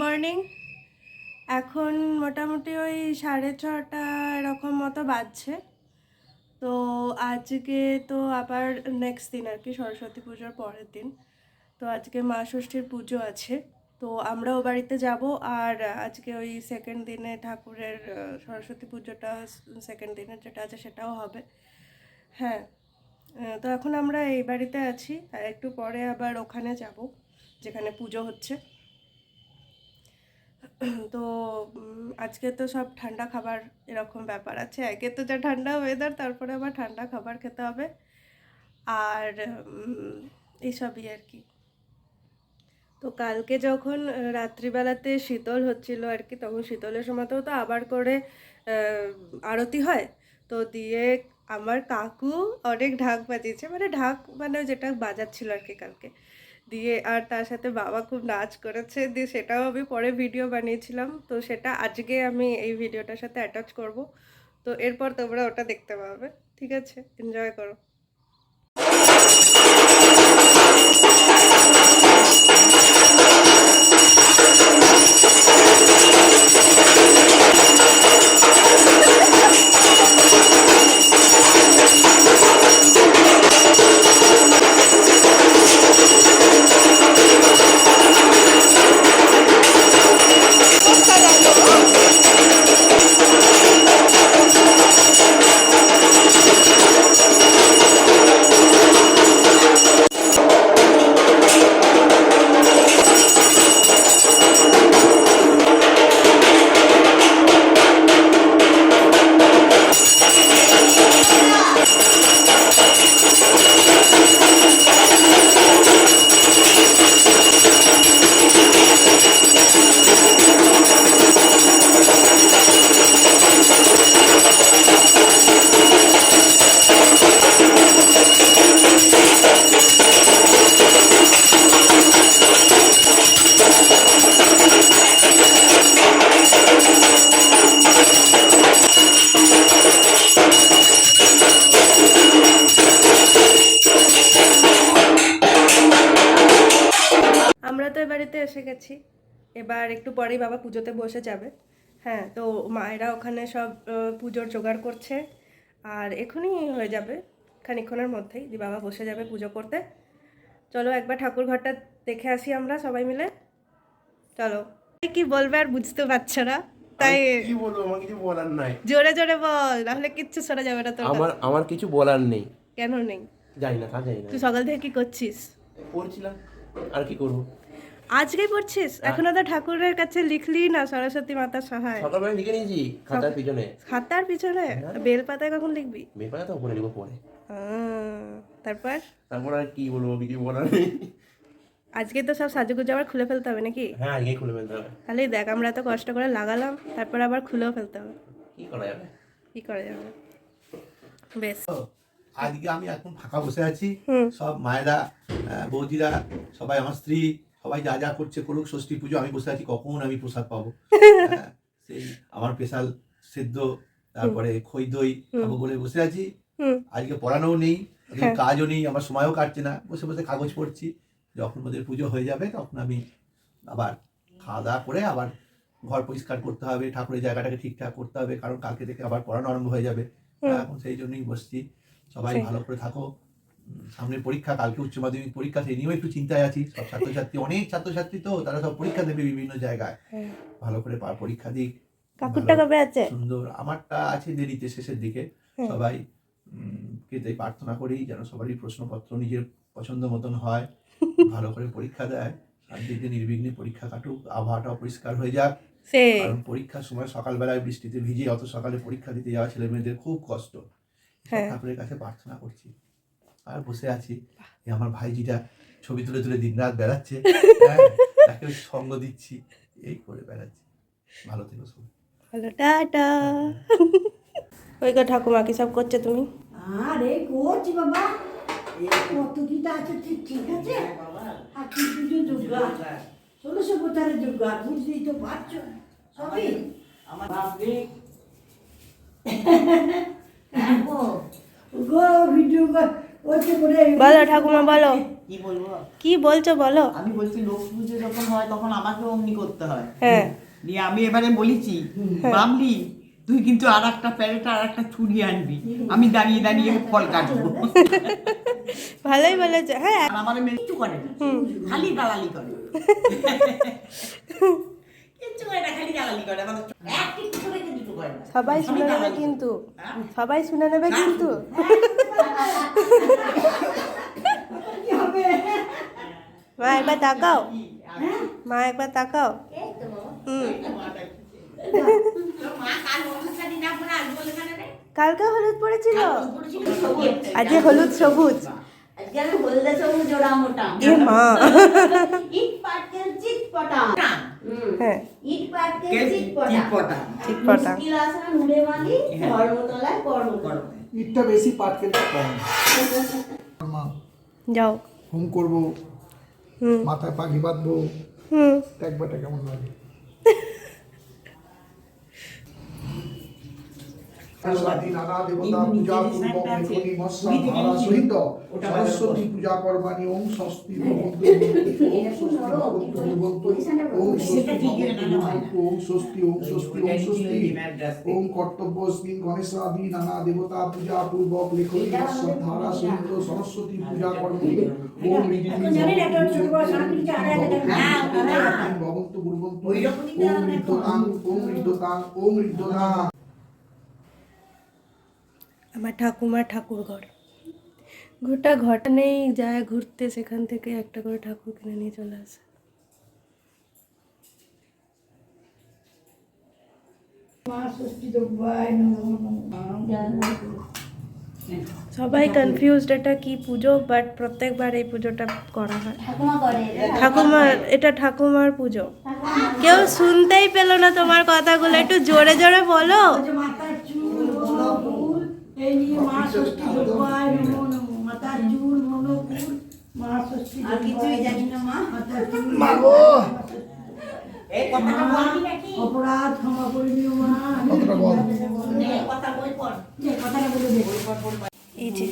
Morning এখন মোটামুটি ওই সাড়ে ছটা এরকম মতো বাজছে। তো আজকে তো আবার নেক্সট দিন আর কি সরস্বতী পুজোর পরের দিন। তো আজকে মা ষষ্ঠীর পুজো আছে। তো আমরাও বাড়িতে যাব আর আজকে ওই সেকেন্ড দিনে ঠাকুরের সরস্বতী পুজোটা সেকেন্ড দিনের যেটা আছে সেটাও হবে। হ্যাঁ তো এখন আমরা এই বাড়িতে আছি। আর একটু পরে আবার ওখানে যাব, যেখানে পুজো হচ্ছে। তো আজকে তো সব ঠান্ডা খাবার এরকম ব্যাপার আছে। একে তো যা ঠান্ডা ওয়েদার তারপরে আবার ঠান্ডা খাবার খেতে হবে। আর এইসবই আর কি। তো কালকে যখন রাত্রিবেলাতে শীতল হচ্ছিল আর কি, তখন শীতলের সময়তেও তো আবার করে আরতি হয়। তো দিয়ে আমার কাকু অনেক ঢাক বাজিয়েছে। মানে ঢাক মানে যেটা বাজাচ্ছিল আর কি কালকে। দিয়ে আর তার সাথে বাবা খুব নাচ করেছে, দিয়ে সেটাও আমি পরে ভিডিও বানিয়েছিলাম। তো সেটা আজকে আমি এই ভিডিওটার সাথে অ্যাটাচ করব। তো এরপর তোমরা ওটা দেখতে পাবে। ঠিক আছে? এনজয় করো। এসে গেছি। এবার একটু পরেই বাবা পুজোতে বসে যাবে। হ্যাঁ তো মায়েরা ওখানে সব পুজোর জোগাড় করছে। আর এখনই হয়ে যাবে খানিক্ষণের মধ্যেই। দি বাবা বসে যাবে পুজো করতে। চলো একবার ঠাকুর ঘরটা দেখে আসি আমরা সবাই মিলে। চলো। কি বলবে আর বুঝতে পারছ না। তাই কি বলব আমার কিছু বলার নাই। জোরে জোরে বল নাহলে কিচ্ছু শোনা যাবে না তোর আমার আমার কিছু বলার নেই। কেন নেই? জানি না তা জানি না। তুই সকাল থেকে কি করছিস? পড়ছিলাম আর কি করব? আজকেই পড়ছিস? এখনও তো ঠাকুরের কাছে লিখলি না সরস্বতী মাতার সহায়? সকালবেলা লিখে নিয়েছি খাতার পিছনে। খাতার পিছনে? বেল পাতায় কখন লিখবি? মেপাটা তো উপরে লিখব পরে। তারপর? তারপর আর কি বলব কিছু বলার নেই। আজকে তো সব সাজুগুজু আবার খুলে ফেলতে হবে নাকি? হ্যাঁ আগে খুলে ফেলতে হবে। তাহলে দেখ আমরা এত কষ্ট করে লাগালাম তারপর আবার খুলেও ফেলতে হবে। কি করা যাবে? কি করা যাবে? বেশ। আজকে আমি এখন ফাঁকা বসে আছি। সব মায়েরা বৌদিরা সবাই আমার স্ত্রী সবাই যা যা করছে করুক ষষ্ঠী পুজো আমি বসে আছি কখন আমি প্রসাদ পাবো? হ্যাঁ, সেই আমার স্পেশাল সেদ্ধ তারপরে খই দই খাব বলে বসে আছি। আজকে পড়ানোও নেই হ্যাঁ। কাজও নেই আমার সময়ও কাটছে না। বসে বসে কাগজ পড়ছি যখন ওদের পুজো হয়ে যাবে তখন আমি আবার খাওয়া দাওয়া করে আবার ঘর পরিষ্কার করতে হবে ঠাকুরের জায়গাটাকে ঠিকঠাক করতে হবে কারণ কালকে থেকে আবার পড়ানো আরম্ভ হয়ে যাবে। এখন সেই জন্যই বসছি। সবাই ভালো করে থাকো। সামনে পরীক্ষা কালকে উচ্চ মাধ্যমিক পরীক্ষা সেই নিয়েও একটু চিন্তায় আছি। সব ছাত্রছাত্রী অনেক ছাত্রছাত্রী তো তারা সব পরীক্ষা দেবে বিভিন্ন জায়গায়। হ্যাঁ। ভালো করে পরীক্ষা দিক। কাকুরটা কবে আছে? সুন্দর। আমারটা আছে দেরিতে শেষের দিকে। সবাই কে তাই প্রার্থনা করি যেন সবারই প্রশ্নপত্র নিজের পছন্দ মতন হয় ভালো করে পরীক্ষা দেয়। শান্তিতে নির্বিঘ্নে পরীক্ষা কাটুক আবহাওয়াটাও পরিষ্কার হয়ে যাক। কারণ পরীক্ষার সময় সকালবেলায় বৃষ্টিতে ভিজে অত সকালে পরীক্ষা দিতে যাওয়া ছেলে মেয়েদের খুব কষ্ট। হ্যাঁ। ঠাকুরের কাছে প্রার্থনা করছি। আর বসে আছি। এই আমার ভাইজিটা ছবি তুলে তুলে দিন রাত বেড়াচ্ছে। হ্যাঁ, তাকে সঙ্গ দিচ্ছি। এই করে বেড়াচ্ছি। ভালো থেকো সবাই। হলো টাটা। ওই গো ঠাকুমা কি সব করছে তুমি? আরে করছি বাবা। এই কত কিটা আছে ঠিক ঠিক আছে? আর কি পুজো দুর্গা ষোলোশো বোতারে দুর্গা বুঝতেই তো পারছ। সবই? আমার বাপরে গো। ভিডিও বলো ঠাকুমা বলো। কি বলব? কি বলছো বলো। আমি বলছি লক্ষ্মী পুজো যখন হয় তখন আমাকে অমনি করতে হয়। হ্যাঁ। নিয়ে আমি এবারে বলেছি বামলি তুই কিন্তু আর একটা প্যারেট আর একটা ছুরি আনবি। আমি দাঁড়িয়ে দাঁড়িয়ে ফল কাটবো। ভালোই বলেছে হ্যাঁ। আমার মেয়ে কিচ্ছু করে না। খালি দালালি করে। কিচ্ছু করে না খালি দালালি করে। আমার এক কিছু করে কিন্তু করে সবাই শুনে নেবে কিন্তু। হ্যাঁ? সবাই শুনে নেবে কিন্তু। মা একবার তাকাও মা একবার তাকাও হুম? কালকে হলুদ পড়েছিল? আজকে হলুদ সবুজ। না, হ্যাঁ। ঠিক পটা ইটটা বেশি পাটকেলটা কম মা যাও। হোম। করব মাথায় পাখি বাঁধবো। দেখবাটা কেমন লাগে। স্বাধীন নানা দেবতা পূজা পূর্বক মেখনি মৎস্য ধারা সহিত সরস্বতী পূজা কর্মাণি ওম স্বস্তি ওম স্বস্তি ভগবন্তু ভগবন্তু ওম স্বস্তি ভগবন্তু ওম স্বস্তি ওম স্বস্তি ওম স্বস্তি ওম কর্তব্যস্মিন গণেশাদি নানা দেবতা পূজা পূর্বক লেখনি মৎস্য ধারা সহিত সরস্বতী পূজা কর্মাণি ওম ঋদ্ধি জানেন একটা ছোট বড় সাংস্কৃতিক আড়াই হাজার ভগবন্তু ভগবন্তু ওম ঋদ্ধতাং ওম ঋদ্ধতাং ওম ঋদ্ধতাং। আমার ঠাকুমার ঠাকুর ঘর। গোটা ঘরটা নেই যায় ঘুরতে সেখান থেকে একটা করে ঠাকুর কিনে নিয়ে চলে আসে। সবাই কনফিউজড এটা কি পুজো বাট প্রত্যেকবার এই পুজোটা করা হয়। ঠাকুমা ঠাকুমার এটা ঠাকুমার পুজো। কেউ শুনতেই পেল না তোমার কথাগুলো একটু জোরে জোরে বলো। এই নিয়ে মা ষষ্ঠী দ্রব্যায় নমো নমঃ মাথার চুল মনোকুল মা ষষ্ঠী আর কিছুই জানি না মা। মাথার চুল মাগো এই কথাটা বলবি নাকি? অপরাধ ক্ষমা করে দিও মা। কতটা বল। কথা। যে কথাটা বলে দেবো এই যে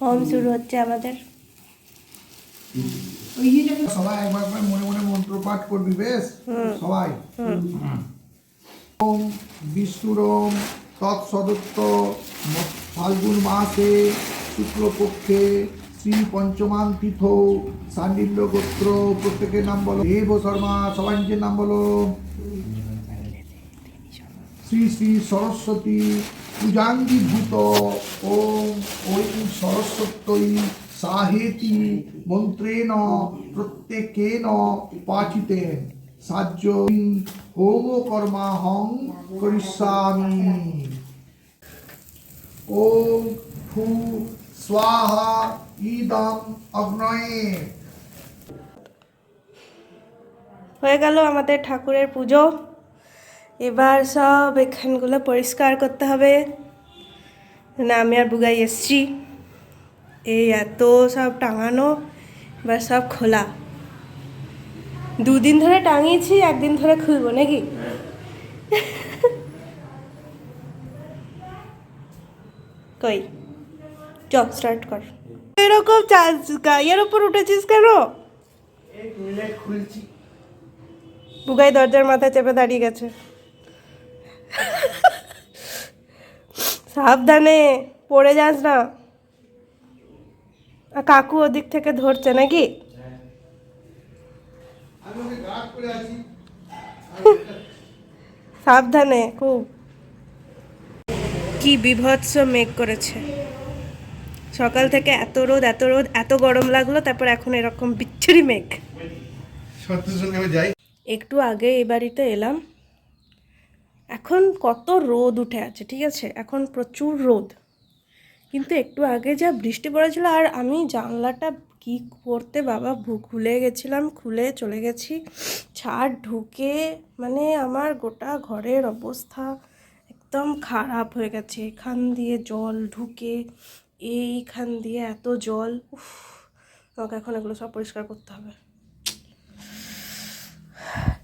হোম শুরু হচ্ছে আমাদের। সবাই একবার করে মনে মনে মন্ত্র পাঠ করবি বেশ? সবাই? ওম বিষ্ণুরম তৎসদত্ত ফাল্গুন মাসে শুক্লপক্ষে শ্রী পঞ্চমান তীর্থ সান্ডিল্য গোত্র, প্রত্যেকের নাম বলো। দেব শর্মা সবাই নাম বলো। শ্রী শ্রী সরস্বতী পূজাঙ্গীভূত ওম ওই সরস্বত্যই সাহেতি মন্ত্রেণ প্রত্যেকেন পাঠিতেন সাহায্য হোম কর্মাহং করিষ্যামি। ওম ফু স্বাহা ইদম অগ্নয়ে। হয়ে গেল আমাদের ঠাকুরের পুজো। এবার সব এখানগুলো পরিষ্কার করতে হবে। না আমি আর বুগাই এসছি। এই এত সব টাঙানো, এবার সব খোলা। দুদিন ধরে টাঙিয়েছি একদিন ধরে খুলবো নাকি? কই? চ স্টার্ট কর। এরকম চার্জ গাইয়ের ওপর উঠেছিস কেন? বুগাই দরজার মাথায় চেপে দাঁড়িয়ে গেছে। সাবধানে পড়ে যাস না। আর কাকু ওদিক থেকে ধরছে নাকি আমি ওকে গার্ড করে আছি সাবধানে খুব। কি বিভৎস মেঘ করেছে। সকাল থেকে এত রোদ এত রোদ এত গরম লাগল তারপর এখন এরকম বিচ্ছিরি মেঘ। যাই। একটু আগে এই বাড়িতে এলাম। এখন কত রোদ উঠে আছে ঠিক আছে? এখন প্রচুর রোদ। কিন্তু একটু আগে যা বৃষ্টি পড়েছিল আর আমি জানলাটা কি করতে বাবা? ভু- খুলে গেছিলাম, খুলে চলে গেছি। ছাদ ঢুকে মানে আমার গোটা ঘরের অবস্থা একদম খারাপ হয়ে গেছে। এখান দিয়ে জল ঢুকে, এইখান দিয়ে এত জল, উফ, আমাকে এখন এগুলো সব পরিষ্কার করতে হবে।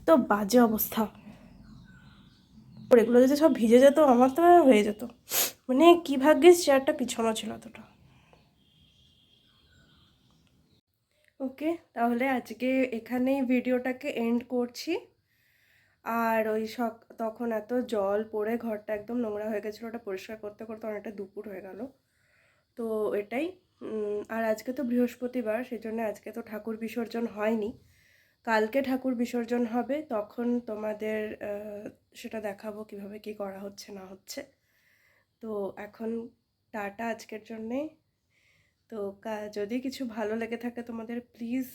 তো বাজে অবস্থা। এগুলো যদি সব ভিজে যেত, আমার তো হয়ে যেত। মানে কি ভাগ্যিস, চেয়ারটা পিছানো ছিল এতটা ওকে, তাহলে আজকে এখানেই ভিডিওটাকে এন্ড করছি। আর ওই সক, তখন এত জল পড়ে, ঘরটা একদম নোংরা হয়ে গেছিল, ওটা পরিষ্কার করতে করতে অনেকটা দুপুর হয়ে গেল। তো এটাই আর আজকে তো বৃহস্পতিবার সেই জন্য আজকে তো ঠাকুর বিসর্জন হয়নি। কালকে ঠাকুর বিসর্জন হবে, তখন তোমাদের সেটা দেখাবো কীভাবে কি করা হচ্ছে, না হচ্ছে। তো এখন টাটা আজকের জন্যে। তো যদি কিছু ভালো লেগে থাকে তোমাদের please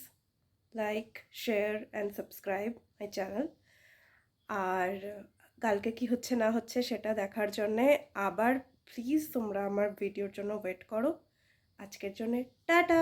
like share and subscribe my channel আর কালকে কি হচ্ছে না হচ্ছে সেটা দেখার জন্যে আবার প্লিজ তোমরা আমার ভিডিওর জন্য ওয়েট করো। আজকের জন্যে টাটা!